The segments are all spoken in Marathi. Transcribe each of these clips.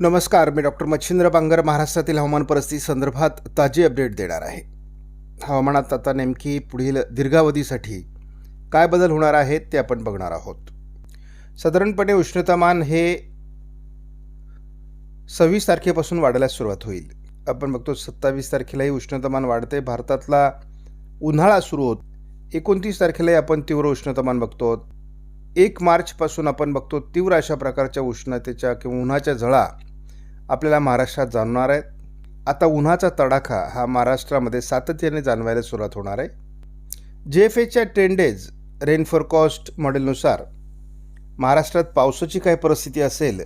नमस्कार मी डॉक्टर मच्छिंद्र बांगर महाराष्ट्रातील हवामान परिस्थिती संदर्भात ताजी अपडेट देणार आहे. हवामानात आता नेमकी पुढील दीर्घावधीसाठी काय बदल होणार आहेत ते आपण बघणार आहोत. साधारणपणे उष्णतामान हे सव्वीस तारखेपासून वाढायला सुरुवात होईल. आपण बघतो सत्तावीस तारखेलाही उष्णतामान वाढते. भारतातला उन्हाळा सुरू होत. एकोणतीस तारखेलाही आपण तीव्र उष्णतामान बघतो. एक मार्चपासून आपण बघतो तीव्र अशा प्रकारच्या उष्णतेच्या किंवा उन्हाच्या झळा आपल्याला महाराष्ट्रात जाणवणार आहेत. आता उन्हाचा तडाखा हा महाराष्ट्रामध्ये सातत्याने जाणवायला सुरुवात होणार आहे. जे एफ एच्या टेन डेज रेन मॉडेलनुसार महाराष्ट्रात पावसाची काय परिस्थिती असेल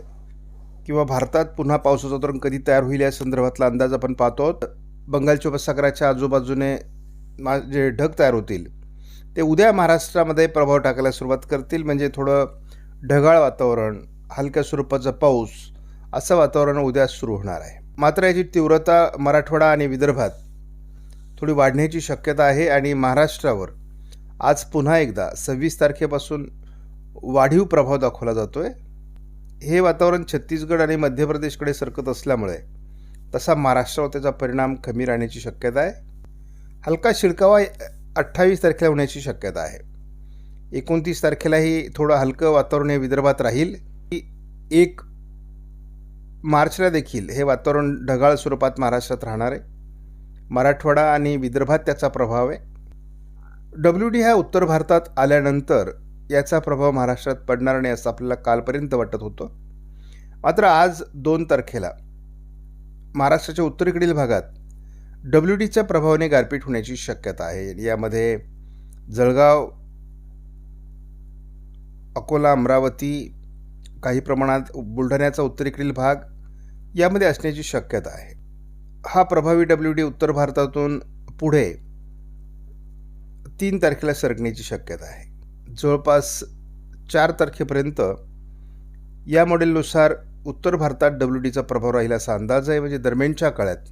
किंवा भारतात पुन्हा पावसाचं धोरण कधी तयार होईल या संदर्भातला अंदाज आपण पाहतो. आहोत. बंगालच्या उपसागराच्या आजूबाजूने मा जे ढग तयार होतील ते उद्या महाराष्ट्रामध्ये प्रभाव टाकायला सुरुवात करतील. म्हणजे थोडं ढगाळ वातावरण हलक्या स्वरूपाचा पाऊस असं वातावरण उद्या सुरू होणार आहे. मात्र याची तीव्रता मराठवाडा आणि विदर्भात थोडी वाढण्याची शक्यता आहे आणि महाराष्ट्रावर आज पुन्हा एकदा सव्वीस तारखेपासून वाढीव प्रभाव दाखवला जातो आहे हे वातावरण छत्तीसगड आणि मध्य प्रदेशकडे सरकत असल्यामुळे तसा महाराष्ट्रावर त्याचा परिणाम कमी राहण्याची शक्यता आहे. हलका शिडकावा अठ्ठावीस तारखेला होण्याची शक्यता आहे. एकोणतीस तारखेलाही थोडं हलकं वातावरण हे विदर्भात राहील. एक मार्चला देखील हे वातावरण ढगाळ स्वरूपात महाराष्ट्रात राहणार आहे. मराठवाडा आणि विदर्भात त्याचा प्रभाव आहे. डब्ल्यू डी हा उत्तर भारतात आल्यानंतर याचा प्रभाव महाराष्ट्रात पडणार नाही असं आपल्याला कालपर्यंत वाटत होतं. मात्र आज दोन तारखेला महाराष्ट्राच्या उत्तरेकडील भागात डब्ल्यू डीच्या प्रभावाने गारपीट होण्याची शक्यता आहे. यामध्ये जळगाव अकोला अमरावती काही प्रमाणात बुलढाण्याचा उत्तरेकडील भाग यामध्ये असण्याची शक्यता आहे. हा प्रभावी डब्ल्यू डी उत्तर भारतातून पुढे तीन तारखेला सरकण्याची शक्यता आहे. जवळपास चार तारखेपर्यंत या मॉडेलनुसार उत्तर भारतात डब्ल्यू डीचा प्रभाव राहील असा अंदाज आहे. म्हणजे दरम्यानच्या काळात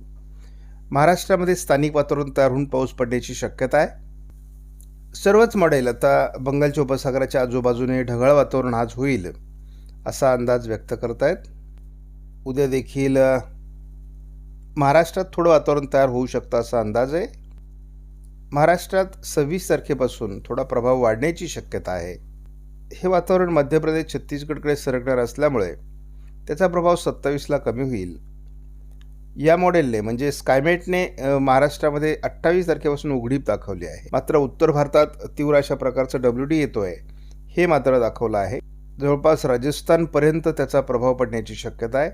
महाराष्ट्रामध्ये स्थानिक वातावरण तयार होऊन पाऊस पडण्याची शक्यता आहे. सर्वच मॉडेल आता बंगालच्या उपसागराच्या आजूबाजूने ढगाळ वातावरण आज होईल. असा अंदाज व्यक्त करतायत. उद्या देखील महाराष्ट्रात थोडं वातावरण तयार होऊ शकतं असा अंदाज आहे. महाराष्ट्रात सव्वीस तारखेपासून थोडा प्रभाव वाढण्याची शक्यता आहे. हे वातावरण मध्य प्रदेश छत्तीसगडकडे सरकणार असल्यामुळे त्याचा प्रभाव सत्तावीसला कमी होईल. या मॉडेलने म्हणजे स्कायमेटने महाराष्ट्रामध्ये अठ्ठावीस तारखेपासून उघडीप दाखवली आहे. मात्र उत्तर भारतात तीव्र अशा प्रकारचं डब्ल्यू डी येतो आहे हे मात्र दाखवलं आहे. जवळपास राजस्थानपर्यंत त्याचा प्रभाव पडण्याची शक्यता आहे.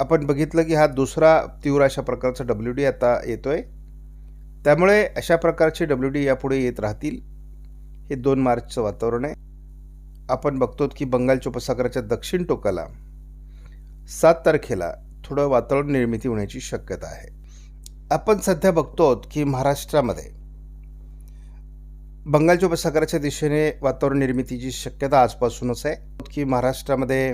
आपण बघितलं की हा दुसरा तीव्र अशा प्रकारचा डब्ल्यू डी आता येतो आहे त्यामुळे अशा प्रकारचे डब्ल्यू डी यापुढे येत राहतील हे दोन मार्चचं वातावरण आहे. आपण बघतो की बंगालच्या उपसागराच्या दक्षिण टोकाला सात तारखेला थोडं वातावरण निर्मिती होण्याची शक्यता आहे. आपण सध्या बघतो की महाराष्ट्रामध्ये बंगालच्या उपसागराच्या दिशेने वातावरण निर्मितीची शक्यता आजपासूनच आहे. की महाराष्ट्रामध्ये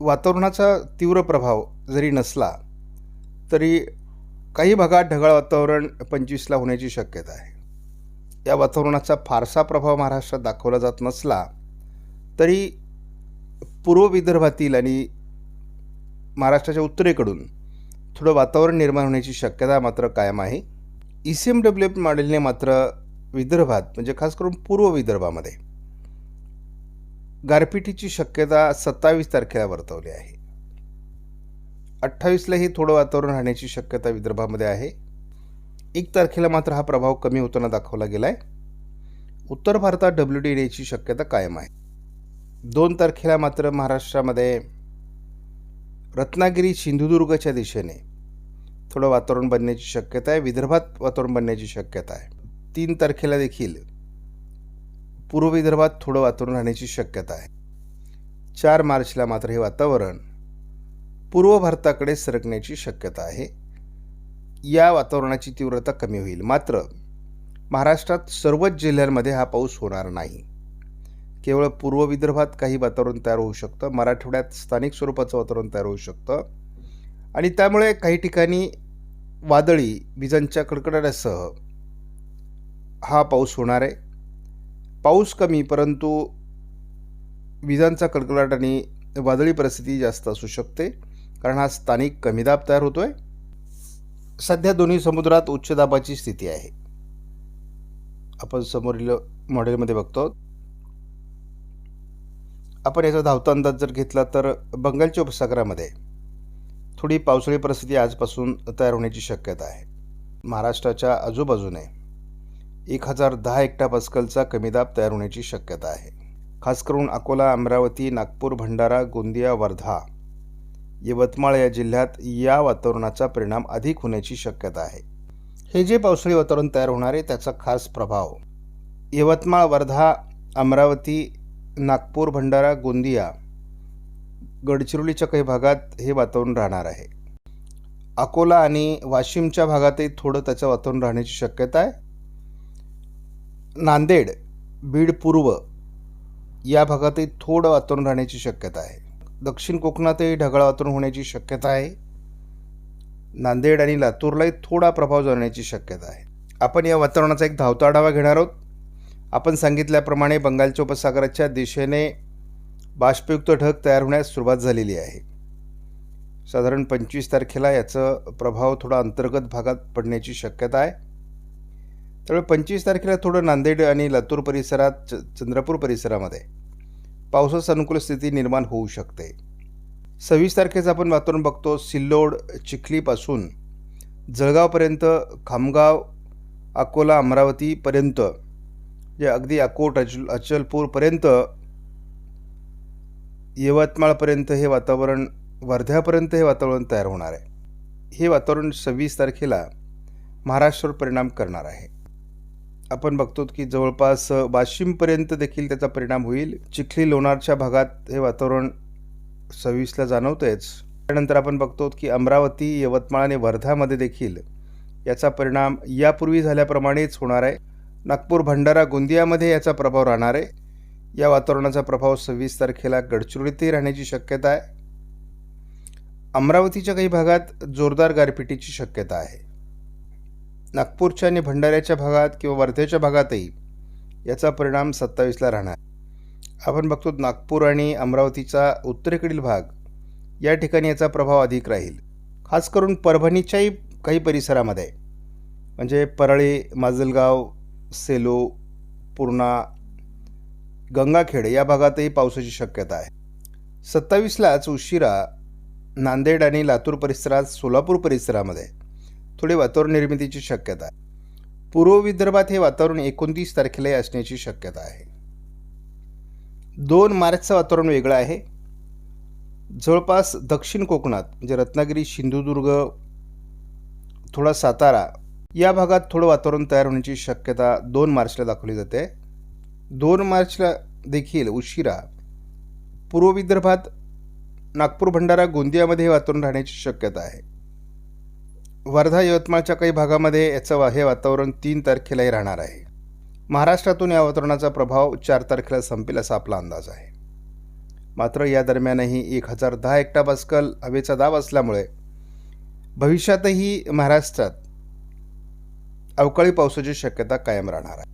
वातावरणाचा तीव्र प्रभाव जरी नसला तरी काही भागात ढगाळ वातावरण पंचवीसला होण्याची शक्यता आहे. या वातावरणाचा फारसा प्रभाव महाराष्ट्रात दाखवला जात नसला तरी पूर्व विदर्भातील आणि महाराष्ट्राच्या उत्तरेकडून थोडं वातावरण निर्माण होण्याची शक्यता मात्र कायम आहे. E C M W F मॉडेलने मात्र विदर्भात म्हणजे खास करून पूर्व विदर्भामध्ये गारपिटीची शक्यता सत्तावीस तारखेला वर्तवली आहे. अठ्ठावीसलाही थोडं वातावरण राहण्याची शक्यता विदर्भामध्ये आहे. एक तारखेला मात्र हा प्रभाव कमी होताना दाखवला गेला आहे उत्तर भारतात डब्ल्यू डी येण्याची शक्यता कायम आहे. दोन तारखेला मात्र महाराष्ट्रामध्ये रत्नागिरी सिंधुदुर्गच्या दिशेने थोडं वातावरण बनण्याची शक्यता आहे विदर्भात वातावरण बनण्याची शक्यता आहे. तीन तारखेला देखील पूर्व विदर्भात थोडं वातावरण राहण्याची शक्यता आहे. चार मार्चला मात्र हे वातावरण पूर्व भारताकडे सरकण्याची शक्यता आहे. या वातावरणाची तीव्रता कमी होईल. मात्र महाराष्ट्रात सर्वच जिल्ह्यांमध्ये हा पाऊस होणार नाही. केवळ पूर्व विदर्भात काही वातावरण तयार होऊ शकतं मराठवाड्यात स्थानिक स्वरूपाचं वातावरण तयार होऊ शकतं. आणि त्यामुळे काही ठिकाणी वादळी विजांच्या कडकडाटासह हा पाऊस होणार आहे. पाऊस कमी परंतु विजांचा कडकडाट आणि वादळी परिस्थिती जास्त असू शकते कारण हा स्थानिक कमी दाब तयार आहे सध्या दोन्ही समुद्रात उच्च दाबाची स्थिती आहे. आपण समोरील मॉडेलमध्ये बघतो. आपण याचा धावता अंदाज जर घेतला तर बंगालच्या उपसागरामध्ये थोडी पावसाळी परिस्थिती आजपासून तयार होण्याची शक्यता आहे. महाराष्ट्राच्या आजूबाजूने एक हजार दहा एकटा पस्कलचा कमी दाब तयार होण्याची शक्यता आहे. खास करून अकोला अमरावती नागपूर भंडारा गोंदिया वर्धा यवतमाळ या जिल्ह्यात या वातावरणाचा परिणाम अधिक होण्याची शक्यता आहे. हे जे पावसाळी वातावरण तयार होणार आहे त्याचा खास प्रभाव यवतमाळ वर्धा अमरावती नागपूर भंडारा गोंदिया गडचिरोलीच्या काही भागात हे वातावरण राहणार आहे. अकोला आणि वाशिमच्या भागातही थोडं त्याचं वातावरण राहण्याची शक्यता आहे. नांदेड बीड पूर्व या भागातही थोडं वातावरण राहण्याची शक्यता आहे. दक्षिण कोकणातही ढगाळ वातावरण होण्याची शक्यता आहे. नांदेड आणि लातूरलाही थोडा प्रभाव जाणण्याची शक्यता आहे. आपण या वातावरणाचा एक धावता आढावा घेणार आहोत. आपण सांगितल्याप्रमाणे बंगालच्या उपसागराच्या दिशेने बाष्पयुक्त ढग तयार होण्यास सुरुवात झालेली आहे. साधारण पंचवीस तारखेला याचं प्रभाव थोडा अंतर्गत भागात पडण्याची शक्यता आहे. त्यामुळे पंचवीस तारखेला थोडं नांदेड आणि लातूर परिसरात च चंद्रपूर परिसरामध्ये पावसास अनुकूल स्थिती निर्माण होऊ शकते. सव्वीस तारखेचं आपण वातावरण बघतो सिल्लोड चिखलीपासून जळगावपर्यंत खामगाव अकोला अमरावतीपर्यंत जे अगदी अकोट अचल अचलपूरपर्यंत यवतमाळपर्यंत हे वातावरण वर्ध्यापर्यंत हे वातावरण तयार होणार आहे. हे वातावरण सव्वीस तारखेला महाराष्ट्रावर परिणाम करणार आहे. आपण बघतो की जवळपास वाशिमपर्यंत देखील त्याचा परिणाम होईल. चिखली लोणारच्या भागात हे वातावरण सव्वीसला जाणवतेच त्यानंतर आपण बघतो की अमरावती यवतमाळ आणि वर्धामध्ये देखील याचा परिणाम यापूर्वी झाल्याप्रमाणेच होणार आहे. नागपूर भंडारा गोंदियामध्ये याचा प्रभाव राहणार आहे. या वातावरणाचा प्रभाव सव्वीस तारखेला गडचिरोलीतही राहण्याची शक्यता आहे. अमरावतीच्या काही भागात जोरदार गारपिटीची शक्यता आहे. नागपूरच्या आणि भंडाऱ्याच्या भागात किंवा वर्ध्याच्या भागातही याचा परिणाम सत्तावीसला राहणार. आपण बघतो नागपूर आणि अमरावतीचा उत्तरेकडील भाग या ठिकाणी याचा प्रभाव अधिक राहील. खास करून परभणीच्याही काही परिसरामध्ये म्हणजे परळी माजलगाव सेलो पूर्णा गंगाखेड या भागातही पावसाची शक्यता आहे. सत्तावीसलाच उशिरा नांदेड आणि लातूर परिसरात सोलापूर परिसरामध्ये थोडी वातावरण निर्मितीची शक्यता आहे. पूर्व विदर्भात हे वातावरण एकोणतीस तारखेलाही असण्याची शक्यता आहे. दोन मार्चचं वातावरण वेगळं आहे. जवळपास दक्षिण कोकणात म्हणजे रत्नागिरी सिंधुदुर्ग थोडा सातारा या भागात थोडं वातावरण तयार होण्याची शक्यता दोन मार्चला दाखवली जाते. दोन मार्चला देखील उशिरा पूर्व विदर्भात नागपूर भंडारा गोंदियामध्ये वातावरण राहण्याची शक्यता आहे. वर्धा यवतमाळच्या काही भागामध्ये याचं वा हे वातावरण तीन तारखेलाही राहणार आहे. महाराष्ट्रातून या वातावरणाचा प्रभाव चार तारखेला संपेल असा आपला अंदाज आहे. मात्र या दरम्यानही एक हजार दहा एकटा बसकल हवेचा दाब असल्यामुळे भविष्यातही महाराष्ट्रात अवकाळी पावसाची शक्यता कायम राहणार आहे.